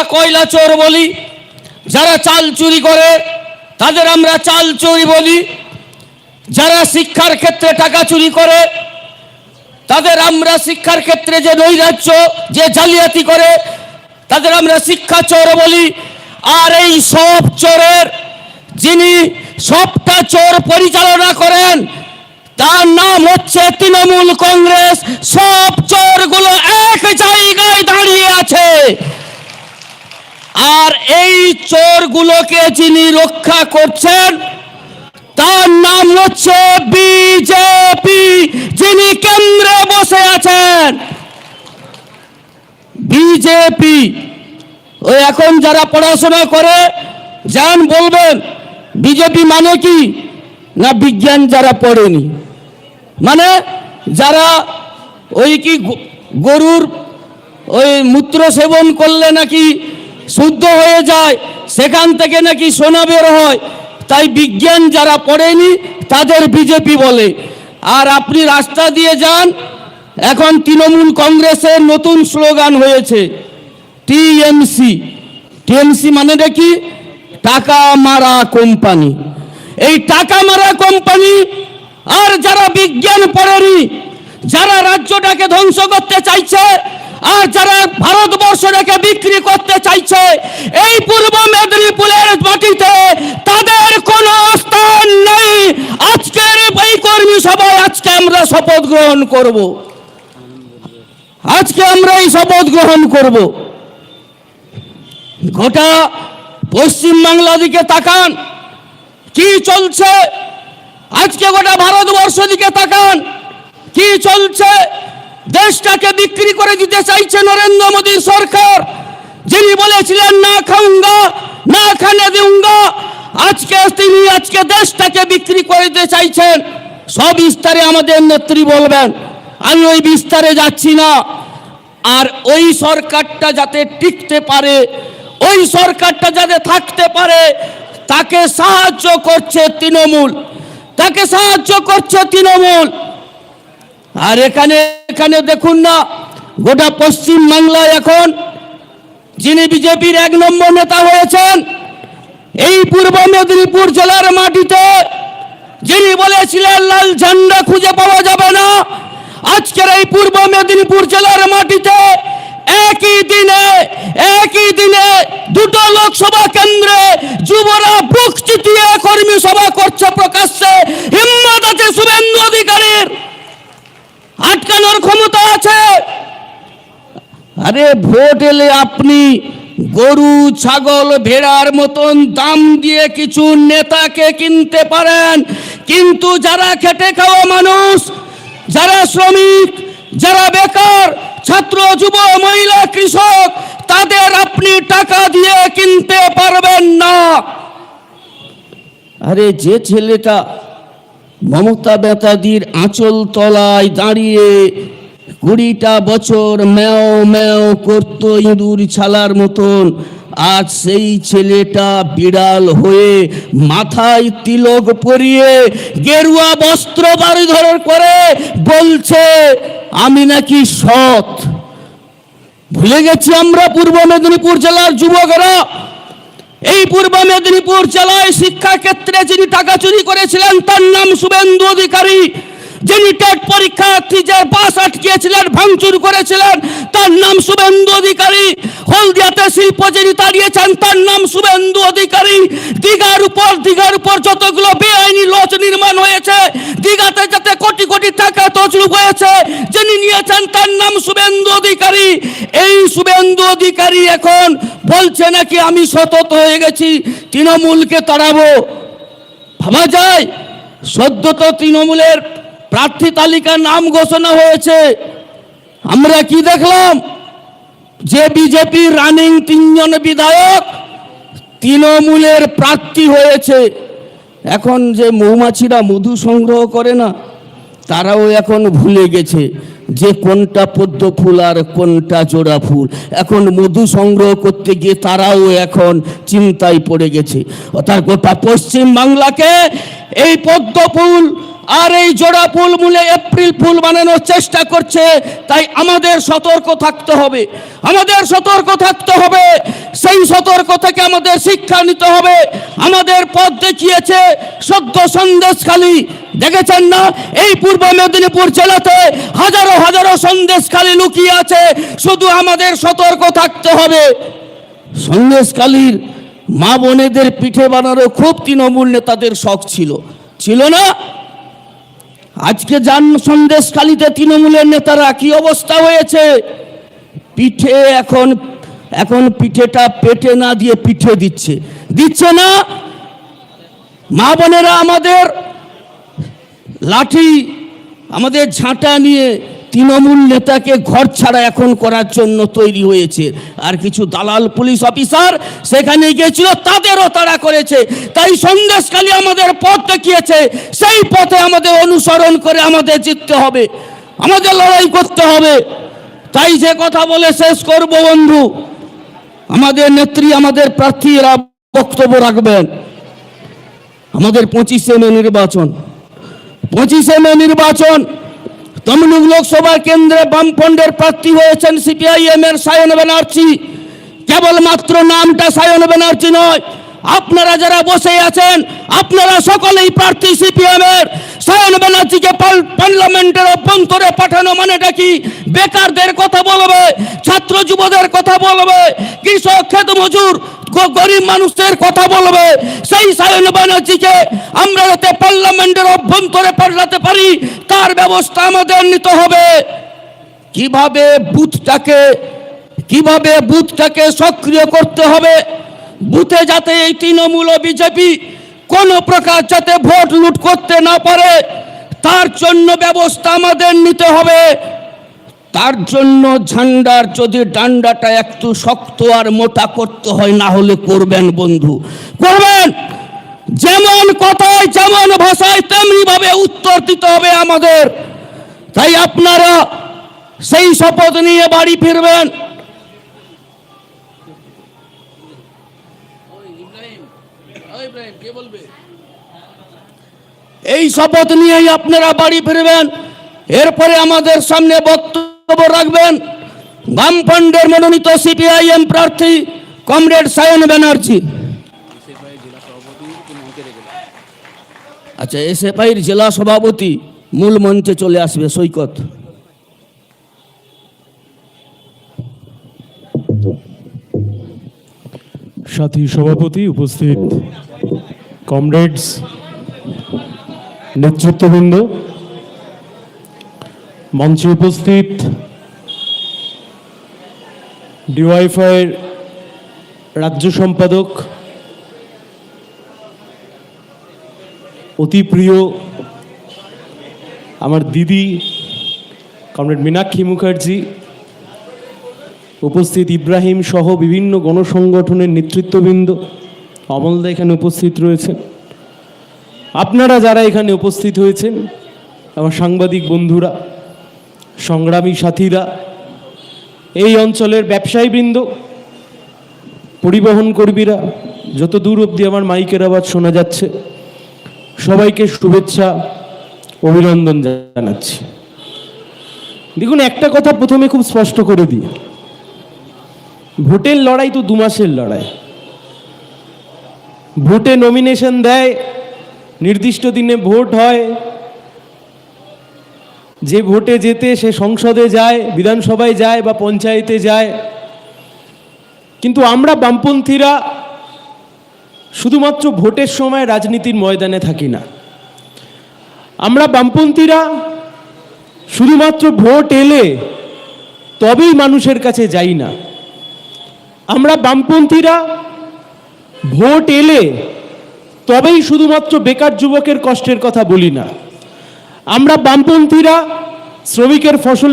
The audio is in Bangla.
আমরা কয়লা চোর বলি? যারা চাল চুরি করে, তাদের আমরা চাল চুরি বলি। যারা শিক্ষার ক্ষেত্রে টাকা চুরি করে, তাদের আমরা শিক্ষার ক্ষেত্রে যে নৈরাজ্য, যে জালিয়াতি করে, তাদের আমরা শিক্ষা চোর বলি। আর এই সব চোরের যিনি সবটা চোর পরিচালনা করেন, তার নাম হচ্ছে তৃণমূল কংগ্রেস। সব চোরগুলো এক জায়গায় দাঁড়িয়ে আছে। আর এই চোরগুলোকে যিনি রক্ষা করছেন, তার নাম হচ্ছে বিজেপি, যিনি কেন্দ্রে বসে আছেন। বিজেপি ওই এখন যারা পড়াশোনা করে, যান বলবেন, বিজেপি মানে কি? না বিজ্ঞান যারা পড়েনি? মানে যারা ওই কি গরুর ওই মূত্র সেবন করলে নাকি শুদ্ধ হয়ে যায়, সেখান থেকে নাকি সোনা বের হয়। তাই বিজ্ঞান যারা পড়েনি, তাদের বিজেপি বলে। আর আপনি রাস্তা দিয়ে যান, এখন তৃণমূল কংগ্রেসের নতুন স্লোগান হয়েছে, টিএমসি। টিএমসি মানে কি টাকা মারা কোম্পানি। এই টাকা মারা কোম্পানি, আর যারা বিজ্ঞান পড়েনি, যারা রাজ্যটাকে ধ্বংস করতে চাইছে আর যারা ভারতবর্ষটাকে বিক্রি করতে চাইছে, এই পূর্ব মেদিনীপুরের মাটিতে তাদের কোনো স্থান নেই। আজকের এই কর্মী সভায় আজকে আমরা শপথ গ্রহণ করব। আজকে আমরা এই শপথ গ্রহণ করব। গোটা পশ্চিম বাংলা দিকে তাকান, কি চলছে? আজকে গোটা ভারতবর্ষ দিকে তাকান, কি চলছে? দেশটাকে বিক্রি করে দিতে চাইছে নরেন্দ্র মোদী সরকার। যিনি বলেছিলেন, না খাউঙ্গা না খানে দিউঙ্গা আজকে তিনি আজকে দেশটাকে বিক্রি করে দিতে চাইছেন। সব বিস্তারে আমাদের নেত্রী বলবেন, আমি ওই বিস্তারে যাচ্ছি না। আর ওই সরকারটা যাতে টিকতে পারে, ওই সরকারটা যাতে থাকতে পারে, তাকে সাহায্য করছে তৃণমূল। তাকে সাহায্য করছে তৃণমূল। আর এখানে এখানে দেখুন না, গোটা পশ্চিম বাংলায় এখন যিনি বিজেপির এক নম্বর নেতা হয়েছেন, এই পূর্ব মেদিনীপুর জেলার মাটিতে যিনি বলেছিলেন, লাল ঝান্ডা খুঁজে পাওয়া যাবে না। আজকের এই পূর্ব মেদিনীপুর জেলার মাটিতে একই দিনে একই দিনে দুটো লোকসভা কেন্দ্রে যুবরা বুক চিতিয়ে কর্মী সভা করছে প্রকাশ্যে। হিম্মত আছে শুভেন্দু অধিকারীর। আটকানোর ক্ষমতা আছে। আরে ভোট এলে আপনি গরু, ছাগল, ভেড়ার মতন দাম দিয়ে কিছু নেতাকে কিনতে পারেন। কিন্তু যারা খেটে খাওয়া মানুষ, যারা শ্রমিক, যারা বেকার, ছাত্র, যুব, মহিলা, কৃষক, তাদের আপনি টাকা দিয়ে কিনতে পারবেন না। আরে যে ছেলেটা মমতা বেতাদির আঁচল তলায় দাঁড়িয়ে কুড়িটা বছর ম্যাও ম্যাও করতো ইঁদুর ছালার মতন। আজ সেই ছেলেটা বিড়াল হয়ে মাথায় তিলক পরিয়ে গেরুয়া বস্ত্র পরিধান করে বলছে, আমি নাকি সৎ। ভুলে গেছি আমরা পূর্ব মেদিনীপুর জেলার যুবকরা। এই পূর্ব মেদিনীপুর জেলায় শিক্ষা ক্ষেত্রে যিনি টাকা চুরি করেছিলেন, তার নাম শুভেন্দু অধিকারী। যিনি টেট পরীক্ষার্থীদের পাস আটকিয়েছিলেন, ভাঙচুর করেছিলেন, তার নাম শুভেন্দু অধিকারী। হলদিয়াতে শিল্প যিনি তাড়িয়েছেন, তার নাম শুভেন্দু অধিকারী। দীঘার উপর দীঘার উপর যতগুলো বেআইনি লজ নির্মাণ হয়েছে দীঘাতে নিয়েছেন তার নাম শুভেন্দু অধিকারী। এই শুভেন্দু অধিকারী এখন বলছে নাকি আমি সতত হয়ে গেছি, তৃণমূলকে তাড়াবো। ভাবা যায় সদ্য তো তৃণমূলের প্রার্থী তালিকার নাম ঘোষণা হয়েছে। আমরা কি দেখলাম? যে বিজেপি রানিং তিনজন বিধায়ক তৃণমূলের প্রার্থী হয়েছে। এখন যে মৌমাছিরা মধু সংগ্রহ করে না, তারাও এখন ভুলে গেছে। যে কোনটা পদ্ম ফুল আর কোনটা জোড়া ফুল। এখন মধু সংগ্রহ করতে গিয়ে তারাও এখন চিন্তায় পড়ে গেছে। অর্থাৎ গোটা পশ্চিম বাংলাকে এই পদ্ম ফুল আর এই জোড়া ফুল মূলে এপ্রিল ফুল বানানোর চেষ্টা করছে। তাই আমাদের সতর্ক থাকতে হবে। আমাদের সতর্ক থাকতে হবে। সতর্ক থেকে আমাদের শিক্ষা নিতে হবে। আমাদের পথ দেখিয়েছে সদ্য সন্দেশখালী দেখেছেন না? এই পূর্ব মেদিনীপুর জেলাতে হাজারো হাজারো সন্দেশখালী লুকিয়ে আছে। শুধু আমাদের সতর্ক থাকতে হবে। সন্দেশখালীর মা বোনেদের পিঠে বানানো খুব তৃণমূল নেতাদের শখ ছিল। ছিল না? আজকে যান সন্দেশখালীতে তৃণমূলের নেতারা কি অবস্থা হয়েছে? পিঠে এখন এখন পিঠেটা পেটে না দিয়ে পিঠে দিচ্ছে। দিচ্ছে না? মা বোনেরা আমাদের লাঠি, আমাদের ঝাঁটা নিয়ে তৃণমূল নেতাকে ঘর ছাড়া এখন করার জন্য তৈরি হয়েছে। আর কিছু দালাল, পুলিশ অফিসার সেখানে গিয়েছিল, তাদেরও তারা করেছে। তাই সন্দেশকালী আমাদের পথ দেখিয়েছে। সেই পথে আমাদের অনুসরণ করে আমাদের জিততে হবে। আমাদের লড়াই করতে হবে। তাই যে কথা বলে শেষ করব বন্ধু। আমাদের নেত্রী, আমাদের প্রার্থীরা বক্তব্য রাখবেন। আমাদের পঁচিশে মে নির্বাচন। পঁচিশে মে নির্বাচন, তমলুক লোকসভা কেন্দ্রে বামফ্রন্টের প্রার্থী হয়েছেন সিপিআইএম এর সায়ন ব্যানার্জি। কেবলমাত্র নামটা সায়ন ব্যানার্জি নয় আপনারা যারা বসে আছেন, আপনারা সকলেই প্রার্থী সিপিএম এর সায়ন ব্যানার্জিকে পার্লামেন্টের অভ্যন্তরে পাঠানো মানেটা কি? বেকারদের কথা বলবে, ছাত্র যুবদের কথা বলবে, কৃষক, খেত মজুর গরিব মানুষদের কথা বলবে। সেই সায়ন ব্যানার্জিকে আমরা যাতে পার্লামেন্টের অভ্যন্তরে পাঠাতে পারি, তার ব্যবস্থা আমাদের নিতে হবে। কীভাবে বুথটাকে কীভাবে বুথটাকে সক্রিয় করতে হবে? বুথে যাতে এই তৃণমূল ও বিজেপি কোনো প্রকার যাতে ভোট লুট করতে না পারে, তার জন্য ব্যবস্থা আমাদের নিতে হবে। তার জন্য ঝান্ডার যদি ডান্ডাটা একটু শক্ত আর মোটা করতে হয়, না হলে করবেন বন্ধু। করবেন! যেমন কথায়, যেমন ভাষায়, তেমনি ভাবে উত্তর দিতে হবে আমাদের। তাই আপনারা সেই শপথ নিয়ে বাড়ি ফিরবেন। এই শপথ নিয়েই আপনারা বাড়ি ফিরবেন এরপরে আমাদের সামনে বক্তব্য রাখবেন। বামফ্রন্টের মনোনীত সিপিআইএম প্রার্থী কমরেড সায়ন ব্যানার্জি। আচ্ছা এস এফ এসএফআইয়ের জেলা সভাপতি মূল মঞ্চে চলে আসবে সৈকত। সাথী সভাপতি উপস্থিত। কমরেডস নেতৃত্ববৃন্দ, মঞ্চে উপস্থিত ডিওয়াইফাইয়ের রাজ্য সম্পাদক, অতি প্রিয় আমার দিদি, কমরেড মীনাক্ষী মুখার্জি, উপস্থিত ইব্রাহিম সহ বিভিন্ন গণসংগঠনের নেতৃত্ববৃন্দ অমলদা এখানে উপস্থিত রয়েছেন। আপনারা যারা এখানে উপস্থিত হয়েছেন, আমার সাংবাদিক বন্ধুরা, সংগ্রামী সাথীরা, এই অঞ্চলের ব্যবসায়ীবৃন্দ, পরিবহন কর্মীরা, যত দূর অবধি আমার মাইকের আওয়াজ শোনা যাচ্ছে, সবাইকে শুভেচ্ছা, অভিনন্দন জানাচ্ছি। দেখুন, একটা কথা প্রথমে খুব স্পষ্ট করে দিই। ভোটের লড়াই তো দু মাসের লড়াই। ভোটে নমিনেশন দেয়, নির্দিষ্ট দিনে ভোট হয়। যে ভোটে যেতে সে সংসদে যায়, বিধানসভায় যায় বা পঞ্চায়েতে যায়। কিন্তু আমরা বামপন্থীরা শুধুমাত্র ভোটের সময় রাজনীতির ময়দানে থাকি না। আমরা বামপন্থীরা শুধুমাত্র ভোট এলে তবেই মানুষের কাছে যাই না। আমরা বামপন্থীরা ভোট এলে তবেই শুধুমাত্র বেকার যুবকের কষ্টের কথা বলি না। আমরা বামপন্থীরা শ্রমিকের ফসলের